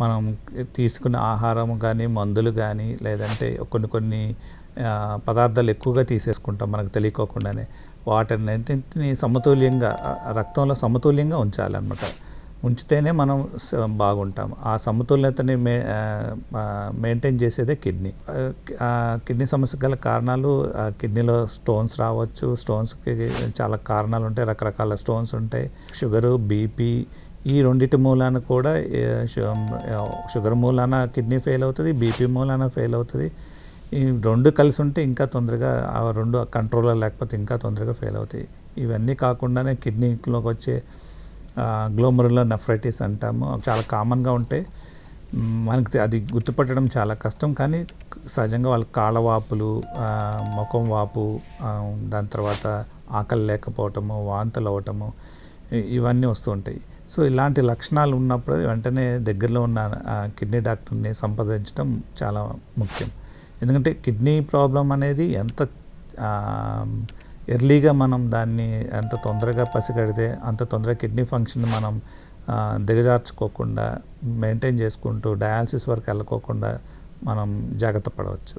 మనం తీసుకునే ఆహారం కానీ మందులు కానీ లేదంటే కొన్ని కొన్ని పదార్థాలు ఎక్కువగా తీసేసుకుంటాం మనకు తెలియకోకుండానే. వాటినన్నింటినీ సమతుల్యంగా రక్తంలో సమతుల్యంగా ఉంచాలన్నమాట. ఉంచితేనే మనం బాగుంటాం. ఆ సమతుల్యతని మే మెయింటైన్ చేసేదే కిడ్నీ. ఆ, కిడ్నీ సమస్య గల కారణాలు ఆ, కిడ్నీలో స్టోన్స్ రావచ్చు. స్టోన్స్కి చాలా కారణాలు ఉంటాయి రకరకాల స్టోన్స్ ఉంటాయి. షుగరు బీపీ ఈ రెండిటి మూలాన కూడా షుగర్ మూలాన కిడ్నీ ఫెయిల్ అవుతుంది బీపీ మూలాన ఫెయిల్ అవుతుంది. ఈ రెండు కలిసి ఉంటే ఇంకా తొందరగా ఆ రెండు కంట్రోల్లో లేకపోతే ఇంకా తొందరగా ఫెయిల్ అవుతాయి. ఇవన్నీ కాకుండానే కిడ్నీలోకి వచ్చే గ్లోమరులో నెఫ్రైటిస్ అంటాము చాలా కామన్గా ఉంటాయి. మనకి అది గుర్తుపట్టడం చాలా కష్టం కానీ సహజంగా వాళ్ళ కాళ్ళ వాపులు ముఖం వాపు దాని తర్వాత ఆకలి లేకపోవటము వాంతులు అవ్వటము ఇవన్నీ వస్తూ ఉంటాయి. సో ఇలాంటి లక్షణాలు ఉన్నప్పుడు వెంటనే దగ్గరలో ఉన్న కిడ్నీ డాక్టర్ని సంప్రదించడం చాలా ముఖ్యం. ఎందుకంటే కిడ్నీ ప్రాబ్లం అనేది ఎంత ఎర్లీగా మనం దాన్ని ఎంత తొందరగా పసిగడితే అంత తొందరగా కిడ్నీ ఫంక్షన్ మనం దిగజార్చుకోకుండా మెయింటైన్ చేసుకుంటూ డయాలసిస్ వరకు వెళ్ళకోకుండా మనం జాగ్రత్త పడవచ్చు.